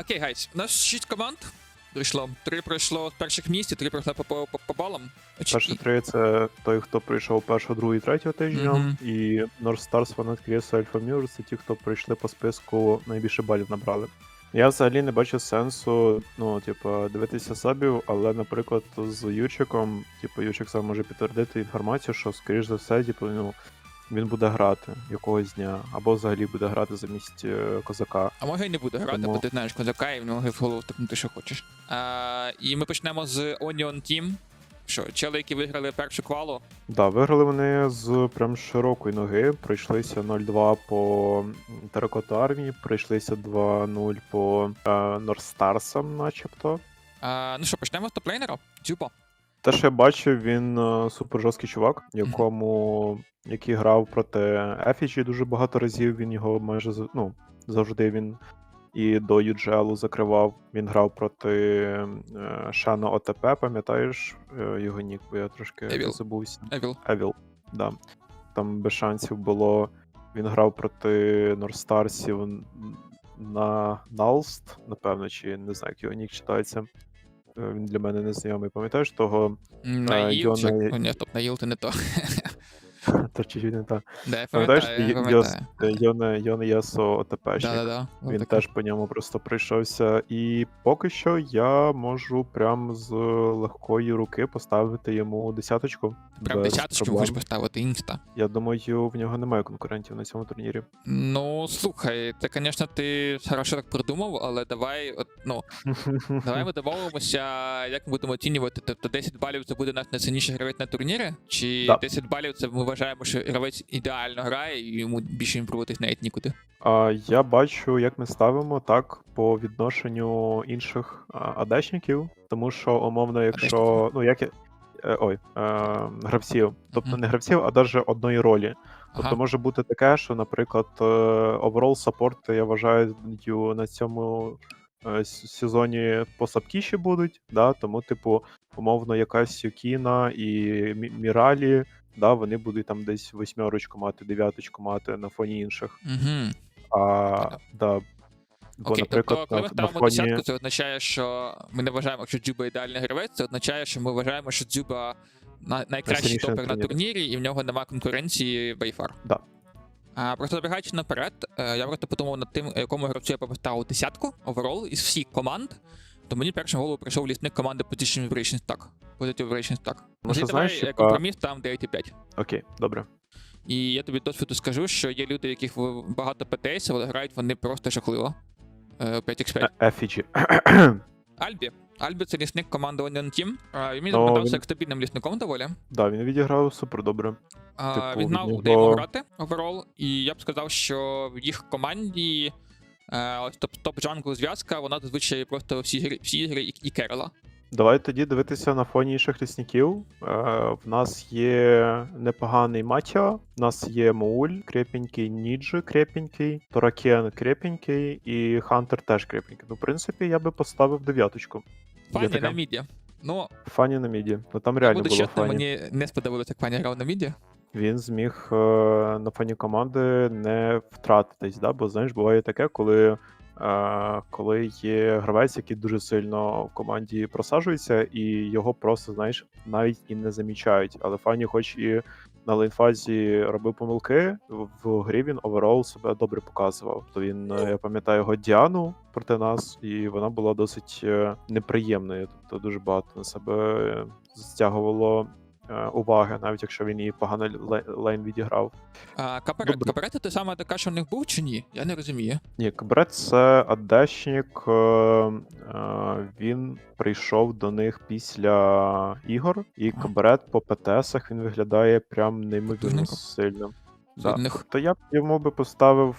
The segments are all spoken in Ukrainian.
окей, гайс. У нас 6 команд прийшло. Три пройшло з перших місць, і три пройшло по, по, по, по балам. Чи- Перші три це той, хто прийшов першого, другого і третього тижня. Мгм. І North Stars, Fnatic Creator, Alpha Mirror це ті, хто прийшли по списку найбільше балів набрали. Я взагалі не бачу сенсу, ну, типу, дивитися сабів, але, наприклад, з Ючиком, типу, Ючик сам може підтвердити інформацію, що, скоріш за все, типу, ну, він буде грати якогось дня, або взагалі буде грати замість е, козака. А може і не буде грати, Тому- бо ти знаєш козака, і в нього в голову тикнути, що хочеш. А, і ми почнемо з Onion Team. Що, чели, які виграли першу квалу. Да, виграли вони з прям широкої ноги. Пройшлися 0-2 по Теракоту армії, пройшлися 2-0 по е, Норстарсам, начебто. А, ну що, почнемо з топлейнера? Дзюбо. Те, що я бачив, він е, супер жорсткий чувак, якому який грав проти Ефіджі дуже багато разів. Він його майже ну, завжди він і до UGL закривав. Він грав проти е, Шана ОТП, пам'ятаєш е, його нік, бо я трошки Evil. забувся. Евіл. Евіл, да. Там без шансів було. Він грав проти Норстарсів на Налст, напевно, чи не знаю, як його нік читається. Е, Він для мене незнайомий. Пам'ятаєш того, Наїл, чи... Йона- ні, стоп, Наїл, це не то. То чи він не. Да, я Пам'ятаєш, пам'ятаю, я пам'ятаю. Йоне Йоне Ясо ОТПшник. Да-да-да. Він Отаке. теж по ньому просто пройшовся. І поки що я можу прям з легкої руки поставити йому десяточку. Прям без десяточку проблем. можеш поставити інста. Я думаю, в нього немає конкурентів на цьому турнірі. Ну, слухай, це, звісно, ти хорошо так придумав, але давай, от, ну, давай ми домовимося, як ми будемо оцінювати. Тобто 10 балів це буде наш найсильніший гравець на турнірі, чи Да. 10 балів це ми вважаємо, що гравець ідеально грає і йому більше імпровуватись навіть нікуди. А, я бачу, як ми ставимо так по відношенню інших адешників, тому що умовно, якщо ну як я- е, ой, е, гравців, тобто не гравців, а навіть одної ролі. Тобто Ага. може бути таке, що, наприклад, overall саппорт, я вважаю, на цьому е, сезоні послабкіші будуть, да? тому, типу, умовно, якась Юкіна і Мі- Міралі, да, вони будуть там десь восьмерочку мати, дев'яточку мати на фоні інших. Угу. А, да. Бо, Окей, наприклад, тобто, коли ми ставимо фоні... десятку, це означає, що ми не вважаємо, що Дзюба ідеальний гравець, це означає, що ми вважаємо, що Дзюба на- найкращий топер на турнірі. турнірі, і в нього немає конкуренції Байфар. Да. А просто забігаючи наперед, е, я просто подумав над тим, якому гравцю я поставив десятку оверол із всіх команд. То мені першим голову прийшов лісник команди Position Vibration Stack. Positive Vibration Stack. Ну, що знаєш, е, типа- компроміс там 9,5. Окей, добре. І я тобі досвіду скажу, що є люди, у яких в- багато ПТС, але грають вони просто жахливо. Е, 5x5. Ефіджі. Альбі. Альбі це лісник команди Onion Team. А, Він мені Ну, запам'ятався він- як стабільним лісником доволі. да, він відіграв супер добре. А, Типу, він знав, від де йому нього- грати оверол, і я б сказав, що в їх команді е, ось топ, топ джангл зв'язка, вона зазвичай просто всі ігри, всі ігри і, і керела. Давай тоді дивитися на фоні інших лісників. Е, в нас є непоганий Матіо, в нас є Моуль, крепенький, Ніджи крепенький, Торакен крепенький і Хантер теж крепенький. Ну, в принципі, я би поставив дев'яточку. Фані таке. на міді. Ну, Фані на міді. Ну там реально було чесним, фані. мені не сподобалося, як Фані грав на міді. Він зміг е, на фоні команди не втратитись, да? бо знаєш, буває таке, коли. Коли є гравець, який дуже сильно в команді просаджується, і його просто, знаєш, навіть і не замічають. Але Фані, хоч і на лейнфазі робив помилки, в грі він оверол себе добре показував. То він, е, я пам'ятаю його Діану проти нас, і вона була досить е, неприємною. Тобто дуже багато на себе е, стягувало уваги, навіть якщо він і погано ле- лейн відіграв. А, каперет, Добре. каперет це саме така, що в них був чи ні? Я не розумію. Ні, Кабрет це адешник. е, е, Він прийшов до них після ігор, і Ага. Кабрет по ПТСах він виглядає прям неймовірно сильно. Да. То я б йому би поставив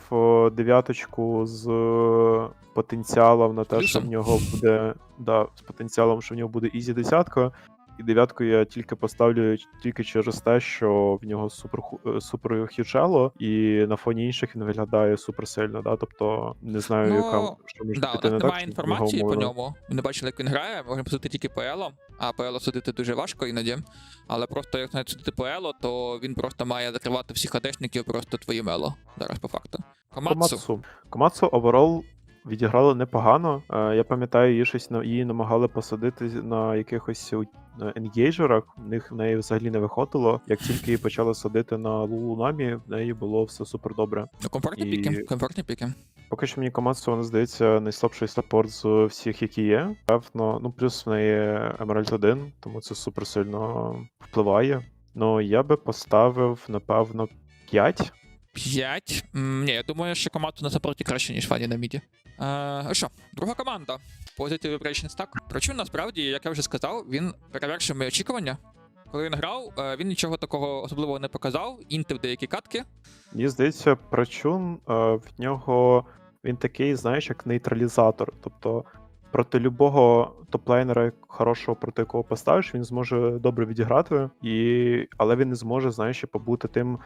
дев'яточку з е, потенціалом на те, що в нього буде. Да, з потенціалом, що в нього буде ізі десятка. І дев'ятку я тільки поставлю тільки через те, що в нього супер е, супер хючело, і на фоні інших він виглядає супер сильно. Да? Тобто не знаю, Ну, яка що може Да, піти не немає так. інформації по ньому. Ми не бачили, як він грає. Можемо судити тільки Ело, а Ело судити дуже важко іноді. Але просто як навіть судити Ело, то він просто має закривати всіх адешників просто твоїм Ело. Зараз по факту. Комацу. Комацу. Комацу оверол відіграла непогано. Е, Я пам'ятаю, її щось на її намагали посадити на якихось енгейджерах. В них в неї взагалі не виходило. Як тільки її почали садити на Лулунамі, в неї було все супер добре. Ну, комфортні І- піки, комфортні піки. Поки що мені командство, вона здається, найслабший саппорт з всіх, які є. Певно, ну плюс в неї Emerald 1, тому це супер сильно впливає. Ну, я би поставив, напевно, 5. 5. Ні, я думаю, що команда на саппорті краще, ніж Фані на міді. Е, а що, друга команда. Positive Vibration Stack. Причому насправді, як я вже сказав, він перевершив мої очікування. Коли він грав, е, він нічого такого особливого не показав, інтив деякі катки. Мені здається, Прачун е, в нього він такий, знаєш, як нейтралізатор. Тобто проти любого топлейнера хорошого, проти якого поставиш, він зможе добре відіграти, і... але він не зможе, знаєш, побути тим е,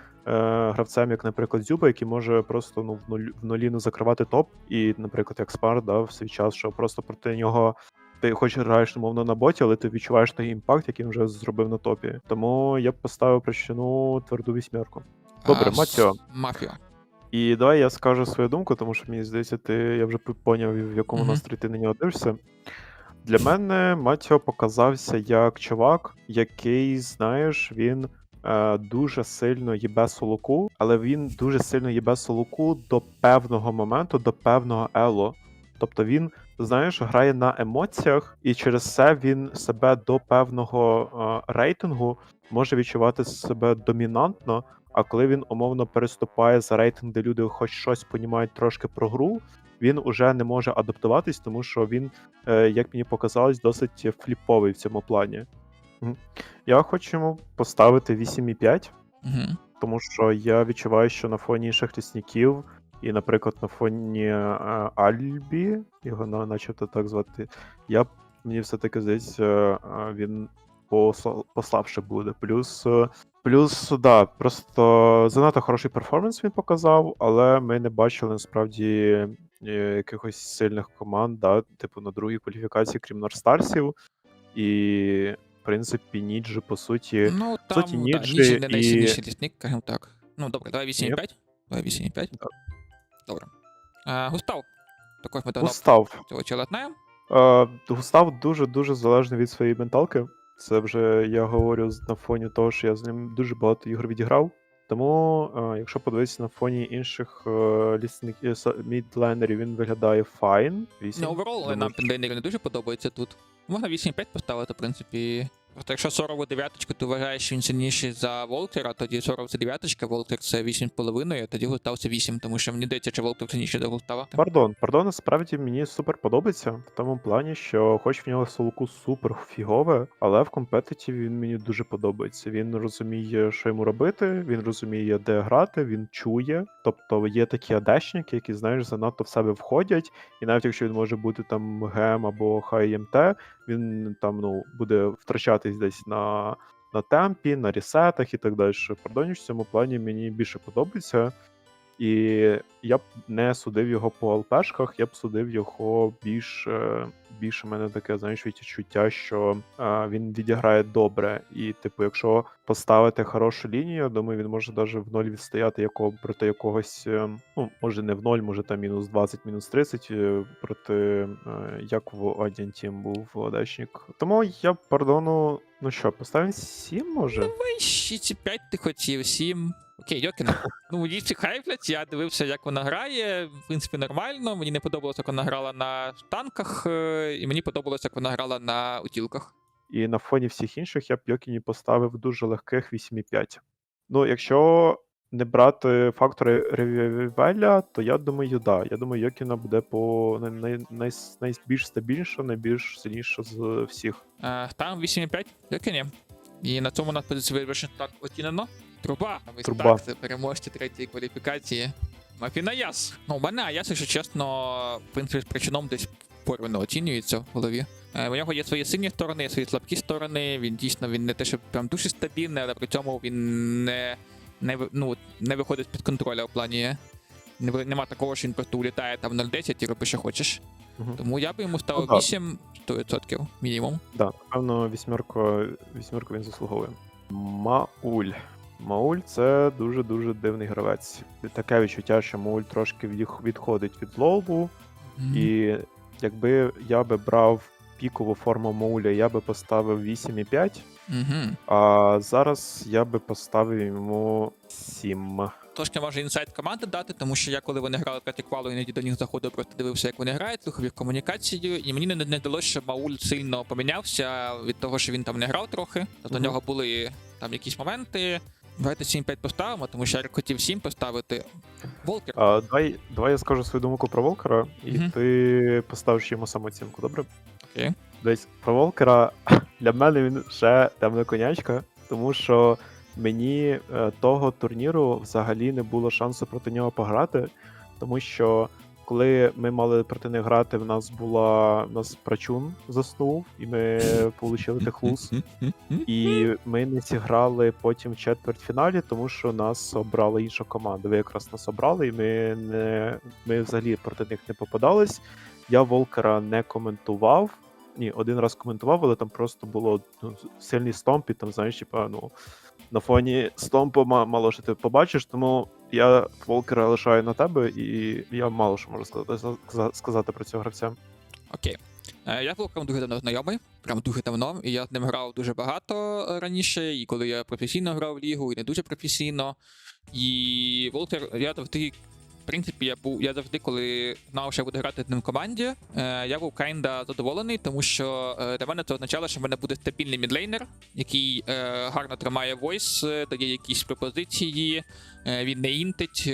гравцем, як, наприклад, Зюба, який може просто ну, в, нуль... в нулі не закривати топ. І, наприклад, як Спар дав в свій час, що просто проти нього. Ти хоч граєш умовно на боті, але ти відчуваєш той імпакт, який він вже зробив на топі. Тому я б поставив причину тверду вісьмерку. Добре, А, Матіо. Мафіо. І давай я скажу свою думку, тому що мені здається, ти я вже поняв, в якому Мгм. настрої ти на нього дивишся. Для мене Матіо показався як чувак, який, знаєш, він е, дуже сильно їбе солоку, але він дуже сильно їбе солоку до певного моменту, до певного ело. Тобто він, знаєш, грає на емоціях, і через це він себе до певного е, рейтингу може відчувати себе домінантно. А коли він умовно переступає за рейтинг, де люди хоч щось понімають трошки про гру, він уже не може адаптуватись, тому що він, е, як мені показалось, досить фліповий в цьому плані. Я хочу йому поставити 8,5, Угу. тому що я відчуваю, що на фоні інших лісників, і, наприклад, на фоні е, Альбі, його начебто так звати, я мені все-таки здається, е, він послабше буде. Плюс, е, плюс, да, просто занадто хороший перформанс він показав, але ми не бачили насправді е, якихось сильних команд, да, типу на другій кваліфікації, крім Норстарсів. І, в принципі, Ніджі, по суті, Ну, там, суті, да, Ніджі Ніджі не і- лісник, скажімо так. Ну, добре, давай 8,5. Давай 8,5. Так. Добре. А, Густав. Також ми давно Густав. цього знаємо. Е, Густав дуже-дуже залежний від своєї менталки. Це вже я говорю на фоні того, що я з ним дуже багато ігор відіграв. Тому, е, якщо подивитися на фоні інших е, лісників мідлайнерів, він виглядає файн. 8. Не оверол, нам що- не дуже подобається тут. Можна 8,5 поставити, в принципі. Просто якщо Сорову дев'яточку, ти вважаєш, що він сильніший за Волтера, тоді Соров це дев'яточка, Волтер це 8,5, тоді Густав це 8, тому що мені здається, що Волтер сильніший за Густава. Пардон, пардон, насправді мені супер подобається в тому плані, що хоч в нього солоку супер фігове, але в компетиті він мені дуже подобається. Він розуміє, що йому робити, він розуміє, де грати, він чує. Тобто є такі адешники, які, знаєш, занадто в себе входять, і навіть якщо він може бути там гем або хай МТ, він там ну буде втрачатись десь на. На темпі, на ресетах і так далі. Пардоніч в цьому плані мені більше подобається. І я б не судив його по ЛПшках, я б судив його більш, е, більше мене таке, знаєш, відчуття, що е, він відіграє добре. І, типу, якщо поставити хорошу лінію, я думаю, він може навіть в ноль відстояти якого, проти якогось, е, ну, може не в ноль, може там мінус 20, мінус 30, е, проти як в Один Team був Одачник. Тому я пардону, ну що, поставимо 7, може? Давай 6,5 ти хотів, 7. Окей, Йокіна. Ну, її всі хайплять, я дивився, як вона грає. В принципі, нормально. Мені не подобалося, як вона грала на танках, е, і мені подобалося, як вона грала на утілках. І на фоні всіх інших я б Йокіні поставив дуже легких 8,5. Ну, якщо не брати фактори ревівеля, то я думаю, да. Я думаю, Йокіна буде по най, най, най, найбільш стабільніша, найбільш сильніша з всіх. Е, Там 8,5 Йокіні. І на цьому у нас позиція так оцінено. Труба. Ось Труба. Так, це переможці третьої кваліфікації. Мафіна Яс. Ну, у мене Аяс, якщо чесно, в принципі, з причином десь порвано оцінюється в голові. Е, У нього є свої сильні сторони, свої слабкі сторони. Він дійсно він не те, що прям дуже стабільний, але при цьому він не, не, ви- ну, не виходить з-під контролю в плані. Не, ви- нема такого, що він просто улітає там 0,10 і робить, що хочеш. Мгм. Тому я би йому ставив Ну, так. 8 100% мінімум. Да, напевно, вісьмерку, вісьмерку він заслуговує. Мауль. Мауль це дуже-дуже дивний гравець. Таке відчуття, що Мауль трошки відходить від лову, Мгм. І якби я би брав пікову форму Мауля, я би поставив 8,5, Мгм. а зараз я би поставив йому 7. Трошки може інсайт команди дати, тому що я, коли вони грали проти квалу, іноді до них заходив, просто дивився, як вони грають, слухав їх комунікацію, і мені не, не здалося, що Мауль сильно помінявся від того, що він там не грав трохи. Тобто у Мгм. нього були там якісь моменти. Давайте 7-5 поставимо, тому що я хотів 7 поставити. Волкер. А, давай, давай я скажу свою думку про Волкера, і Мгм. ти поставиш йому самооцінку, добре? Окей. Десь про Волкера для мене він ще темна конячка, тому що мені е, того турніру взагалі не було шансу проти нього пограти, тому що коли ми мали проти них грати, в нас була в нас прачун заснув, і ми отримали техлуз. І ми не зіграли потім в четвертьфіналі, тому що нас обрала інша команда. Ви якраз нас обрали, і ми не ми взагалі проти них не попадались. Я Волкера не коментував. Ні, один раз коментував, але там просто було ну, сильний стомп, і там, знаєш, типа, ну, на фоні Стомпа мало що ти побачиш, тому я Волкера лишаю на тебе, і я мало що можу сказати, сказати про цього гравця. Окей. Е, Я Волкером дуже давно знайомий, прям дуже давно, і я з ним грав дуже багато е, раніше, і коли я професійно грав в лігу, і не дуже професійно. І Волкер, я завжди, принципі, я був, я завжди, коли знав, що я буду грати ним в команді, е, я був кайнда задоволений, тому що е, для мене це означало, що в мене буде стабільний мідлейнер, який е, гарно тримає войс, дає якісь пропозиції, він не інтить,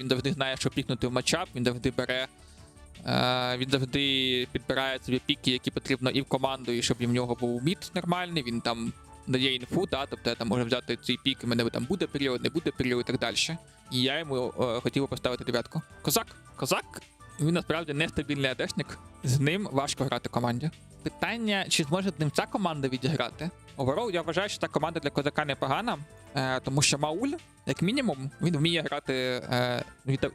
він завжди знає, що пікнути в матчап, він завжди бере. Він завжди підбирає собі піки, які потрібно і в команду, і щоб в нього був мід нормальний. Він там дає інфу, да, тобто я там можу взяти цей пік, і в мене там буде період, не буде період і так далі. І я йому е, хотів поставити дев'ятку. Козак, козак, він насправді нестабільний атешник. З ним важко грати команді. Питання, чи зможе ним ця команда відіграти? Оверол, я вважаю, що ця команда для козака непогана, е, тому що Мауль, як мінімум, він вміє грати, е,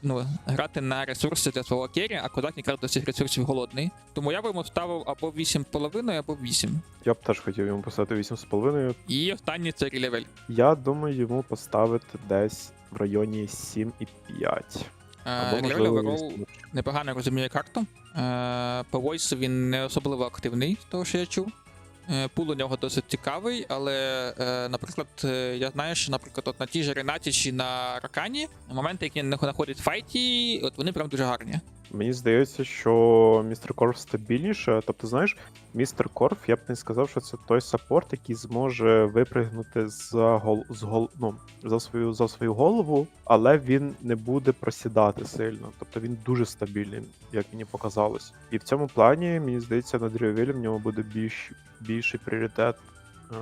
ну, грати на ресурси для свого кері, а козак якраз до цих ресурсів голодний. Тому я би йому ставив або 8,5, або 8. Я б теж хотів йому поставити 8,5. І останній це релевель. Я думаю, йому поставити десь в районі 7,5. Або Релевель оверол непогано розуміє карту. Е, По войсу він не особливо активний, з того що я чув. Е, Пул у нього досить цікавий, але, е, наприклад, е, я знаю, що, наприклад, от на тій же Ренаті чи на Ракані моменти, які не знаходить в файті, от вони прям дуже гарні. Мені здається, що містер Корф стабільніше. Тобто, знаєш, містер Корф, я б не сказав, що це той саппорт, який зможе випригнути за гол з гол, ну, за свою за свою голову, але він не буде просідати сильно. Тобто він дуже стабільний, як мені показалось. І в цьому плані, мені здається, на Дрівілі в нього буде більш більший пріоритет е,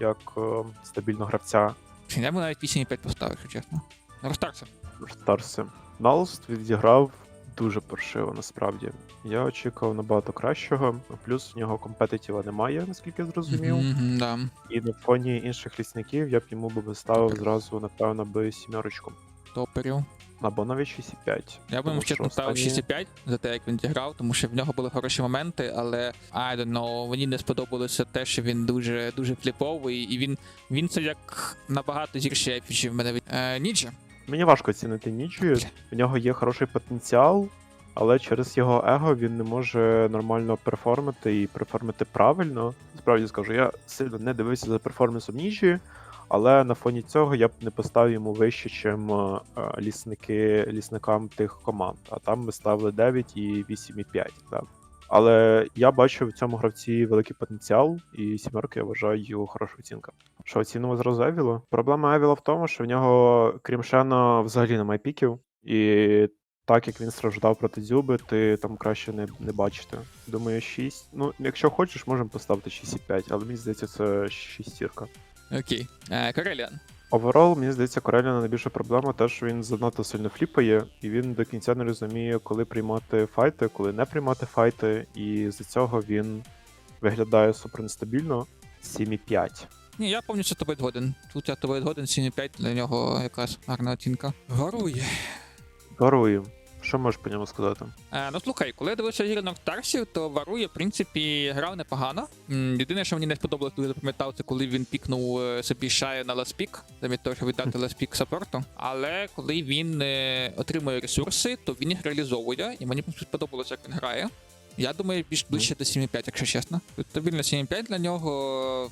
як е, стабільного гравця я б навіть 8,5 поставив, якщо чесно. Розтарся. Старси. Налст відіграв дуже паршиво, насправді. Я очікував набагато кращого. Плюс в нього компетитіва немає, наскільки я зрозумів. Мгм, да. І на фоні інших лісників я б йому би виставив зразу, напевно, би сімерочку. Топерів. Або навіть 6,5. Я б йому чесно що ставив останні- 6,5 за те, як він зіграв, тому що в нього були хороші моменти, але I don't know, мені не сподобалося те, що він дуже дуже фліповий, і він він це як набагато епічі в мене від е, Ніджа. Мені важко оцінити Нічію. В нього є хороший потенціал, але через його его він не може нормально перформити і перформити правильно. Справді скажу, я сильно не дивився за перформансом Нічії, але на фоні цього я б не поставив йому вище, чим е, лісники, лісникам тих команд. А там ми ставили 9 і 8,5. Да. Але я бачу в цьому гравці великий потенціал, і сімерки я вважаю хороша оцінка. Що оцінимо зразу Евіла? Проблема Евіла в тому, що в нього, крім Шена, взагалі немає піків, і так як він страждав проти Дзюби, ти там краще не, не бачити. Думаю, 6. Ну, якщо хочеш, можемо поставити 6,5, але мені здається, це 6 сірка. Окей. Е, Кореліан. Оверол, мені здається, Кореліна найбільша проблема те, що він занадто сильно фліпає, і він до кінця не розуміє, коли приймати файти, коли не приймати файти, і з цього він виглядає супер нестабільно. 7,5. Ні, я повністю тобою згоден. Тут я тобою згоден, 7,5 для нього якраз гарна оцінка. Горує. Гарую. Що можеш по ньому сказати? Е, ну слухай, коли я дивився ігри Ноктарсів, то Варує, в принципі, грав непогано. Єдине, що мені не сподобалось, коли я запам'ятав, це коли він пікнув е, собі шаю на ласпік, замість того, щоб віддати ласпік саппорту. Але коли він е, отримує ресурси, то він їх реалізовує, і мені сподобалося, як він грає. Я думаю, більш ближче до 7,5, якщо чесно. Стабільно 7,5 для нього.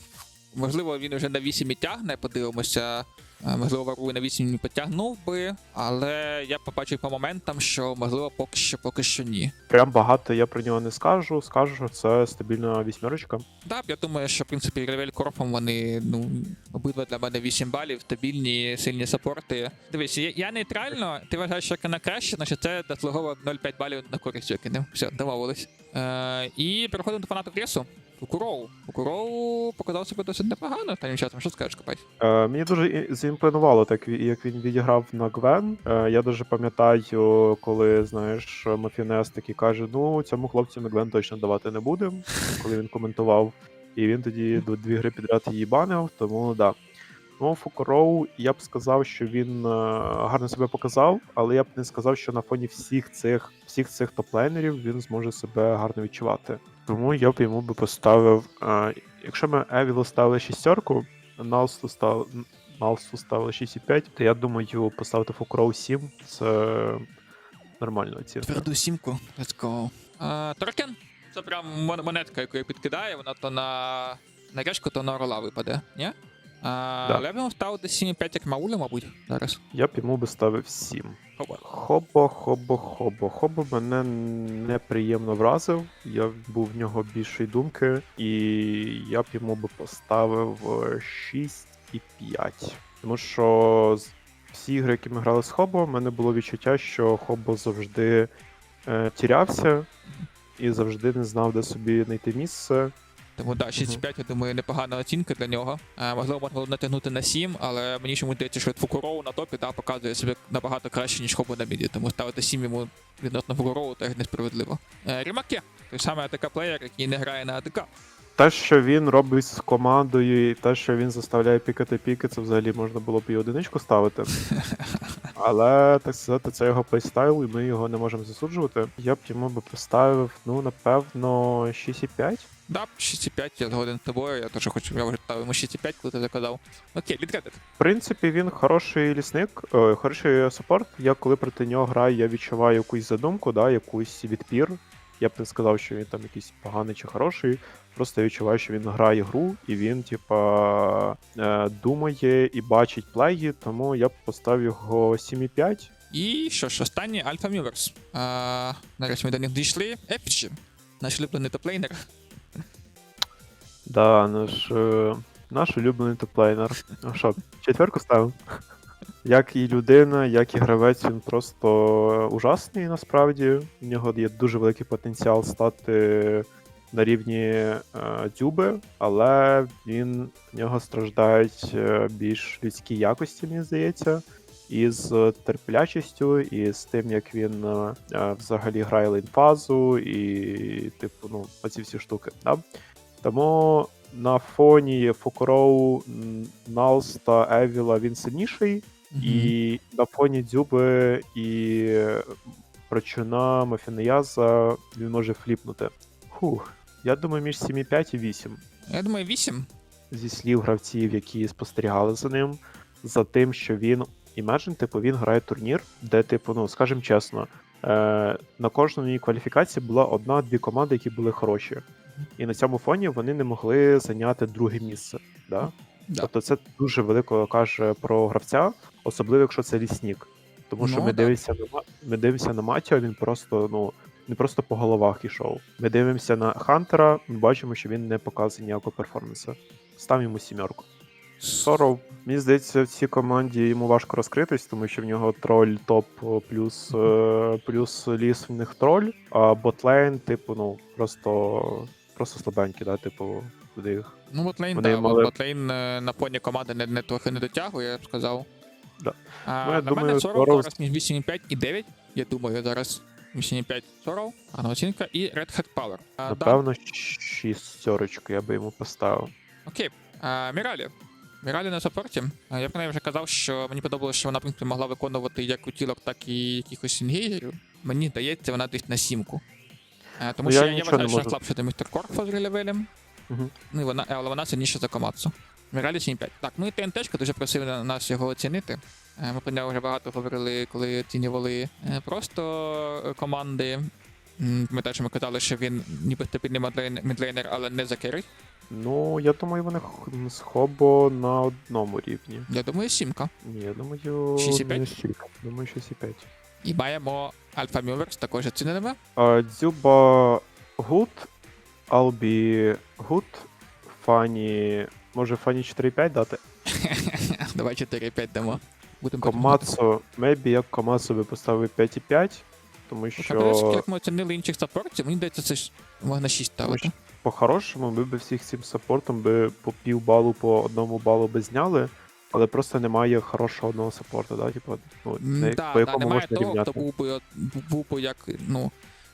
Можливо, він вже на 8 і тягне, подивимося. Е, Можливо, варує на 8 і потягнув би, але я побачив по моментам, що можливо поки що поки що ні. Прям багато я про нього не скажу. Скажу, що це стабільна вісьмерочка. Так, я думаю, що в принципі Ревель Корфом вони ну обидва для мене 8 балів, стабільні, сильні саппорти. Дивись, я, я нейтрально, ти вважаєш, що на краще, значить це заслуговує 0,5 балів на користь викинув. Все, домовились. Е, і переходимо до фанату Кресу. Фукуроу. Фукуроу показав себе досить непогано останнім часом. Що скажеш, Копай? Е, мені дуже заімпонувало так, як він відіграв на Гвен. Е, я дуже пам'ятаю, коли знаєш, Мафінес такий каже: ну цьому хлопцю ми Гвен точно давати не будемо, коли він коментував. І він тоді дві гри підряд її банив, тому да. Ну, Фукуроу, я б сказав, що він е, гарно себе показав, але я б не сказав, що на фоні всіх цих всіх цих топ-лейнерів він зможе себе гарно відчувати. Тому я б йому би поставив. Е, якщо ми Евілу ставили шістерку, Налсту став Налсту ставили 6,5, то я думаю, поставити Фукуроу 7 це нормальна оцінка. Тверду сімку. Let's go. Е, Торкен. Це прям монетка, яку я підкидаю, вона то на, на решку, то на орла випаде, ні? А, Але я б йому ставив десь 7,5 як Мауля, мабуть, зараз. Я б йому би ставив 7. Хобо, хобо, хобо. Хобо мене неприємно вразив. Я був в нього більшої думки, і я б йому би поставив е, 6,5. Тому що всі ігри, які ми грали з Хобо, в мене було відчуття, що Хобо завжди е, тірявся і завжди не знав, де собі знайти місце. Тому да, 6,5, я думаю, непогана оцінка для нього. Е, можливо, можна натягнути на 7, але мені чому здається, що Фукуроу на топі та, показує себе набагато краще, ніж Хобо на міді. Тому ставити 7 йому відносно Фукуроу так несправедливо. Е, Рімаке, той самий АТК плеєр, який не грає на АТК. Те, що він робить з командою, і те, що він заставляє пікати піки, це взагалі можна було б і одиничку ставити. Але так сказати, це його плейстайл, і ми його не можемо засуджувати. Я б йому би поставив, ну, напевно, 6,5. Да, 6,5, я згоден з тобою, я теж хочу, я вже ставив йому 6,5, коли ти заказав. Окей, Літкредит. В принципі, він хороший лісник, е, хороший саппорт. Я коли проти нього граю, я відчуваю якусь задумку, да, якусь відпір. Я б не сказав, що він там якийсь поганий чи хороший. Просто я відчуваю, що він грає гру, і він, типа, е, думає і бачить плеї, тому я б поставив його 7,5. І що ж, останній Альфа Мюверс. Нарешті ми до них дійшли. Епічі. Наш улюблений топлейнер. Да, наш, е, наш улюблений топлейнер. Ну що, четверку ставив? Як і людина, як і гравець, він просто ужасний насправді. У нього є дуже великий потенціал стати на рівні е, дзюби, але він в нього страждають е, більш людські якості, мені здається. І з терплячістю, і з тим, як він е, взагалі грає лейнфазу, і, типу, ну, оці всі штуки. Да? Тому на фоні Фукуроу, м, Налс та Евіла він сильніший, і на фоні Дзюби і Прочуна Мафінеяза він може фліпнути. Хух, я думаю, між 7,5 і 8. Я думаю, 8. Зі слів гравців, які спостерігали за ним, за тим, що він. Imagine, типу, він грає турнір, де, типу, ну, скажімо чесно, е, на кожній кваліфікації була одна-дві команди, які були хороші. І на цьому фоні вони не могли зайняти друге місце. Да? Да. Тобто це дуже велико каже про гравця, особливо якщо це ліснік. Тому що Ну, ми, да. дивимося на, ми дивимося на Матіо, він просто, ну, не просто по головах ішов. Ми дивимося на Хантера, ми бачимо, що він не показує ніякого перформансу. Став йому сімерку. Соров, мені здається, в цій команді йому важко розкритись, тому що в нього троль топ плюс, е, плюс ліс в них троль, а ботлейн, типу, ну, просто, просто слабенький, да, типу, куди їх. Ну, ботлейн, Вони да, мали- ботлейн е, на фоні команди не, не трохи не дотягує, я б сказав. Да. А, Ну, я на думаю, мене 40 Соров- зараз між 8,5 і 9. Я думаю, зараз 8,5 Соров, гарна оцінка, і Red Hat Power. А, да. Напевно, шістерочку я би йому поставив. Окей. А, Міралі. Міралі на саппорті. Я про неї вже казав, що мені подобалося, що вона, в принципі, могла виконувати як утілок, так і якихось інгейгерів. мені здається, вона десь на сімку. Е, Тому Ну, що я я, вважаю, що вона слабша за містер Корфа з релевелем. Мгм. Ну, і вона, але вона сильніша за Комацу. Міралі 7-5. Так, ну і ТНТшка дуже просив на- нас його оцінити. Е, Ми про нього вже багато говорили, коли оцінювали е, просто команди. Пам'ятаю, що ми казали, що він ніби стабільний мідлейн- мідлейнер, але не за керрі. Ну, я думаю, вони з Хобо на одному рівні. Я думаю, сімка. Ні, я думаю. 6,5? Думаю, 6,5. І маємо Альфа Мюверс, також оціненими. Дзюба гуд, Албі гуд, Фані. Може Фані 4,5 дати? Давай 4-5 дамо. Будемо Комацу, мейбі я б Комацу би поставив 5,5, тому Що... Як ми оцінили інших саппортів, мені здається, це ж можна 6 ставити. по-хорошому ми б всіх цим саппортом би по пів балу, по одному балу би зняли, але просто немає хорошого одного саппорту, да? Типу, ну, не, да, по да, якому немає можна того, рівняти. хто був би, був би як, ну,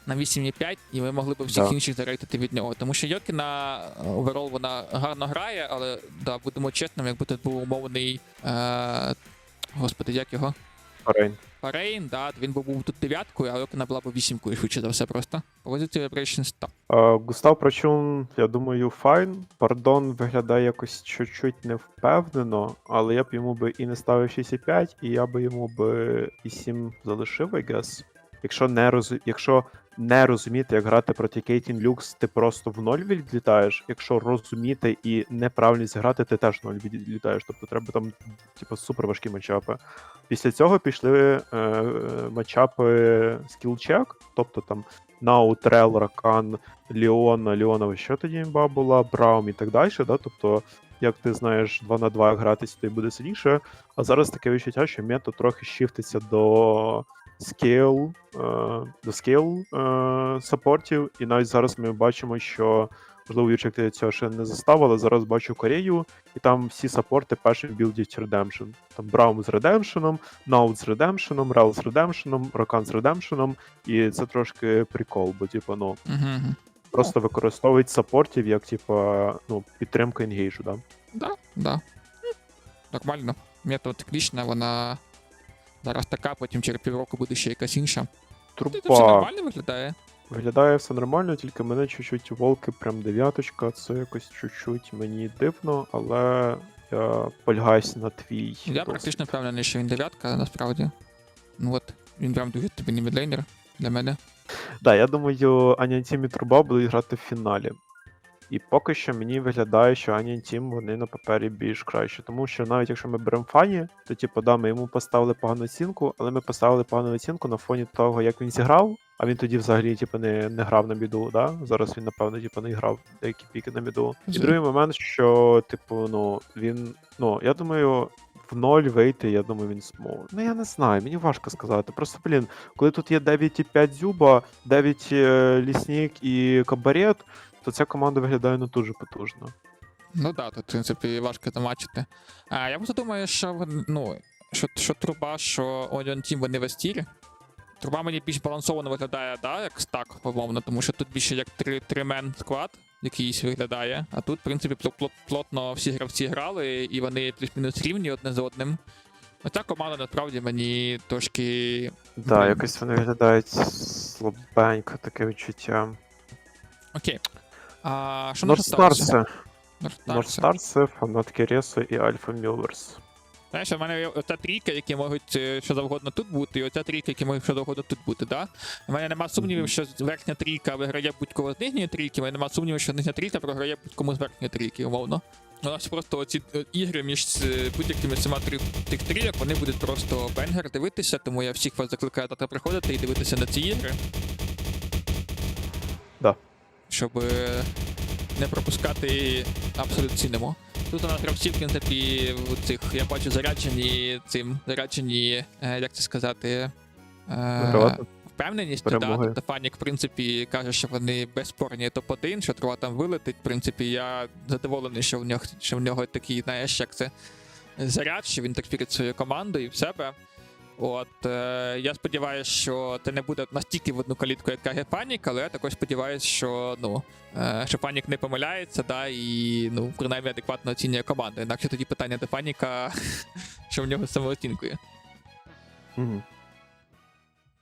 на 8,5, і ми могли б всіх Да. інших зарейтити від нього. Тому що Йокіна оверол вона гарно грає, але да, будемо чесними, якби тут був умовний. Е, господи, як його? Рейн. Парейн, да, він би був тут дев'яткою, а Йокіна була б вісімкою, швидше за все просто. Позиція Vibrations так. А, Густав Прочун, я думаю, файн. Пардон виглядає якось чуть-чуть невпевнено, але я б йому би і не ставив 6,5, і я би йому би і 7 залишив, I guess. Якщо не роз... якщо не розуміти, як грати проти Кейтін Люкс, ти просто в ноль відлітаєш. Якщо розуміти і неправильно зіграти, ти теж в ноль відлітаєш. Тобто треба там, типу, супер важкі матчапи. Після цього пішли е, е, матчапи скілчек, тобто там Нау, Трел, Ракан, Ліона, Ліонова, що тоді імба була, Браум і так далі. Да? Тобто, як ти знаєш, 2 на 2 гратися, то й буде сильніше. А зараз таке відчуття, що мета трохи шифтиться до скейл, е, до скейл саппортів. І навіть зараз ми бачимо, що. Можливо, Юрчик, ти цього ще не застав, але зараз бачу Корею, і там всі саппорти першим білдять Redemption. Там Браум з Redemption, Наут з Redemption, Рел з Redemption, Рокан з Redemption, і це трошки прикол, бо типу, ну, просто використовують саппортів як, типу, ну, підтримка енгейджу, да? Да, да. Нормально. Мета циклічна, вона зараз така, потім через півроку буде ще якась інша. Ти це все нормально виглядає? виглядає все нормально, тільки мене чуть-чуть волки, прям дев'яточка, це якось чуть-чуть мені дивно, але я полягаюсь на твій. Я досвід. практично впевнений, що він дев'ятка, насправді. Ну от, він прям дуже стабільний мідлейнер для мене. Да, я думаю, Анянтім і Труба будуть грати в фіналі. І поки що мені виглядає, що Анянтім вони на папері більш краще. Тому що навіть якщо ми беремо фані, то типу, да, ми йому поставили погану оцінку, але ми поставили погану оцінку на фоні того, як він зіграв. А він тоді взагалі типу, не, не грав на біду, да? Зараз він, напевно, типу, не грав деякі піки на біду. І другий момент, що, типу, ну, він. Ну, я думаю, в ноль вийти, я думаю, він зможе. Ну я не знаю, мені важко сказати. Просто, блін, коли тут є 9,5 Зюба, 9 е, Ліснік і Кабарет, то ця команда виглядає не дуже потужно. Ну так, тут, в принципі, важко замачити. А я просто думаю, що ну, що, що труба, що Orion Team вони в естірі. Труба мені більш балансовано виглядає, да, як стак, умовно, тому що тут більше як три, тримен склад якийсь виглядає. А тут, в принципі, плот- плот- плотно всі гравці грали, і вони плюс-мінус рівні одне з одним. Оця команда насправді мені трошки. Так, да, якось вони виглядають слабенько, таке відчуття. Окей. А що Нордстарси. Нордстарси. Нордстарси, фанатки Ресу і Альфа Мілверс. Знаєш, у мене оця трійка, які можуть е, що завгодно тут бути, і оця трійка, які можуть що завгодно тут бути, да? У мене нема сумнівів, що верхня трійка виграє будь-кого з нижньої трійки, у мене нема сумнівів, що нижня трійка програє будь-кому з верхньої трійки, умовно. У нас просто оці е, ігри між е, будь-якими цими три, тих трійок, вони будуть просто бенгер дивитися, тому я всіх вас закликаю завтра приходити і дивитися на ці ігри. Щоб е, не пропускати абсолютно цінному. Тут у нас гравці, в принципі, в цих, я бачу, заряджені цим, заряджені, е, як це сказати, е, впевненістю, да. Тобто Фанік, в принципі, каже, що вони безспорні топ-1, що трава там вилетить. В принципі, я задоволений, що в нього, що в нього такий, знаєш, як це заряд, що він так вірить в свою команду і в себе. От е, я сподіваюся, що це не буде настільки в одну калітку, як каже панік, але я також сподіваюся, що ну е, що панік не помиляється, да, і ну принаймні адекватно оцінює команду. Інакше тоді питання до паніка, що в нього з самооцінкою. Угу.